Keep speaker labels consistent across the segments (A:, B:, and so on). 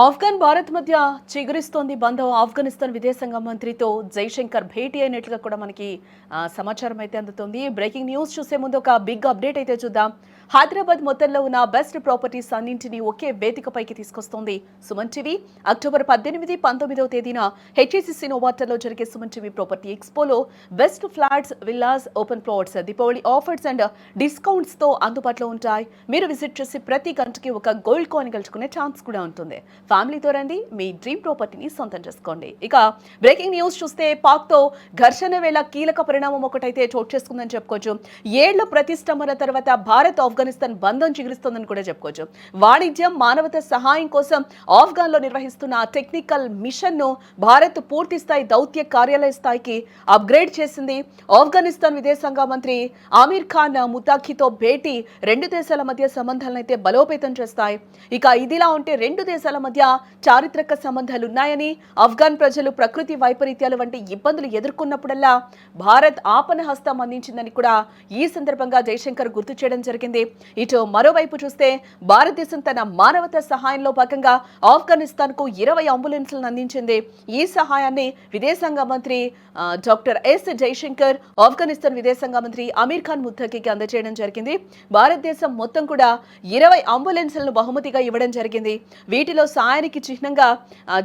A: ఆఫ్ఘన్ భారత్ మధ్య చిగురిస్తోంది బంధం. ఆఫ్ఘనిస్తాన్ విదేశాంగ మంత్రితో జైశంకర్ భేటీ అయినట్లుగా కూడా మనకి సమాచారం అయితే అందుతుంది. బ్రేకింగ్ న్యూస్ చూసే ముందు ఒక బిగ్ అప్డేట్ అయితే చూద్దాం. హైదరాబాద్ మొత్తంలో ఉన్న బెస్ట్ ప్రాపర్టీస్ అన్నింటినీ ఒకే వేదికపైకి తీసుకొస్తోంది సుమన్ టీవీ. అక్టోబర్ పద్దెనిమిది పంతొమ్మిదవ తేదీన హెచ్ఏసిసి నోవాటర్లో జరిగే Suman TV property ఎక్స్పోలో best flats villas open plots Deepavali offers and డిస్కౌంట్స్తో అందుబాటులో ఉంటాయి. మీరు విజిట్ చేసి ప్రతి గంటకి ఒక గోల్డ్ కాయిన్ గెలుచుకునే ఛాన్స్ కూడా ఉంటుంది. ఫ్యామిలీతో రండి మీ డ్రీమ్ ప్రాపర్టీని సొంతం చేసుకోండి. ఇక బ్రేకింగ్ న్యూస్ చూస్తే పాక్తో ఘర్షణ వేళ కీలక పరిణామం ఒకటైతే చోటు చేసుకుందని చెప్పుకోవచ్చు. ఏళ్ళ ప్రతిష్టంభన తర్వాత భారత్ ఆఫ్ఘనిస్తాన్ బంధం చిగురిస్తోందని కూడా చెప్పుకోవచ్చు. వాణిజ్యం మానవత సహాయం కోసం ఆఫ్ఘన్లో నిర్వహిస్తున్న టెక్నికల్ మిషన్ను భారత్ పూర్తి స్థాయి దౌత్య కార్యాలయ స్థాయికి అప్గ్రేడ్ చేసింది. ఆఫ్ఘనిస్తాన్ విదేశాంగ మంత్రి ఆమీర్ ఖాన్ ముతాఖీతో భేటీ రెండు దేశాల మధ్య సంబంధాలను అయితే బలోపేతం చేస్తాయి. ఇక ఇదిలా ఉంటే రెండు దేశాల మధ్య చారిత్రక సంబంధాలున్నాయని ఆఫ్ఘన్ ప్రజలు ప్రకృతి వైపరీత్యాలు వంటి ఇబ్బందులు ఎదుర్కొన్నప్పుడల్లా భారత్ ఆపన హస్తం అందించిందని కూడా ఈ సందర్భంగా జయశంకర్ గుర్తు చేయడం జరిగింది. ఇటు మరోవైపు చూస్తే భారతదేశం తన మానవత సహాయంలో భాగంగా ఆఫ్ఘనిస్తాన్కు ఇరవై అంబులెన్స్లను అందించింది. ఈ సహాయాన్ని విదేశాంగ మంత్రి డాక్టర్ ఎస్ జైశంకర్ ఆఫ్ఘనిస్తాన్ విదేశాంగ మంత్రి అమీర్ ఖాన్ ముద్దకి అందజేయడం జరిగింది. భారతదేశం మొత్తం కూడా ఇరవై అంబులెన్స్లను బహుమతిగా ఇవ్వడం జరిగింది. వీటిలో సాయానికి చిహ్నంగా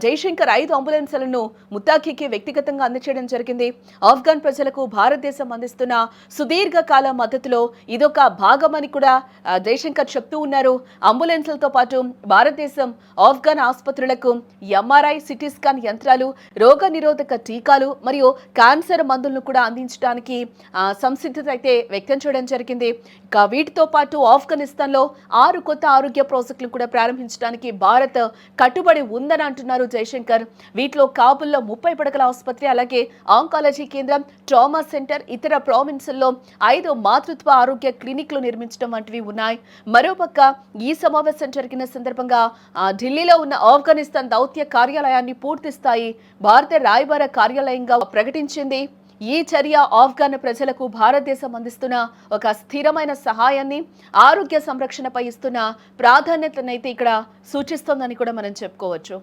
A: జైశంకర్ ఐదు అంబులెన్స్లను ముత్తాఖీకి వ్యక్తిగతంగా అందించడం జరిగింది. ఆఫ్ఘన్ ప్రజలకు భారతదేశం అందిస్తున్న సుదీర్ఘకాల మద్దతులో ఇదొక భాగమని కూడా జైశంకర్ చెప్తూ ఉన్నారు. అంబులెన్స్లతో పాటు భారతదేశం ఆఫ్ఘన్ ఆసుపత్రులకు ఎంఆర్ఐ సిటీ స్కాన్ యంత్రాలు రోగ నిరోధక టీకాలు మరియు క్యాన్సర్ మందులను కూడా అందించడానికి సంసిద్ధత అయితే వ్యక్తం చేయడం జరిగింది. ఇక వీటితో పాటు ఆఫ్ఘనిస్తాన్లో ఆరు కొత్త ఆరోగ్య ప్రాజెక్టులు కూడా ప్రారంభించడానికి భారత్ కట్టుబడి ఉందని అంటున్నారు జయశంకర్. వీటిలో కాబుల్లో ముప్పై పడకల ఆసుపత్రి అలాగే ఆంకాలజీ కేంద్రం ట్రామా సెంటర్ ఇతర ప్రావిన్సుల్లో ఐదు మాతృత్వ ఆరోగ్య క్లినిక్లు నిర్మించడం వంటివి ఉన్నాయి. మరోపక్క ఈ సమావేశం జరిగిన సందర్భంగా ఆ, ఢిల్లీలో ఉన్న ఆఫ్ఘనిస్తాన్ దౌత్య కార్యాలయాన్ని పూర్తి స్థాయి భారత రాయబార కార్యాలయంగా ప్రకటించింది. ఈ చర్య ఆఫ్ఘన్ ప్రజలకు భారతదేశం అందిస్తున్న ఒక స్థిరమైన సహాయాన్ని ఆరోగ్య సంరక్షణపై ఇస్తున్న ప్రాధాన్యతనైతే ఇక్కడ సూచిస్తోందని కూడా మనం చెప్పుకోవచ్చు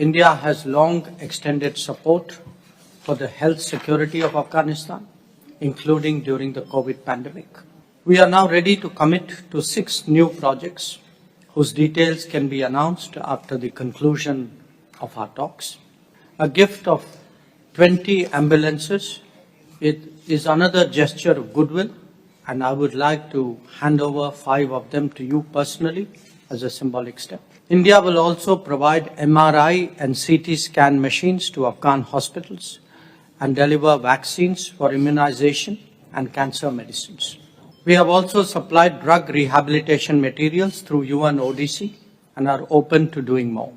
B: India has long extended support for the health security of Afghanistan, including during the COVID pandemic. We are now ready to commit to six new projects whose details can be announced after the conclusion of our talks. A gift of 20 ambulances it is another gesture of goodwill, and I would like to hand over five of them to you personally as a symbolic step. India will also provide MRI and CT scan machines to Afghan hospitals and deliver vaccines for immunization and cancer medicines. We have also supplied drug rehabilitation materials through UN ODC and are open to doing more.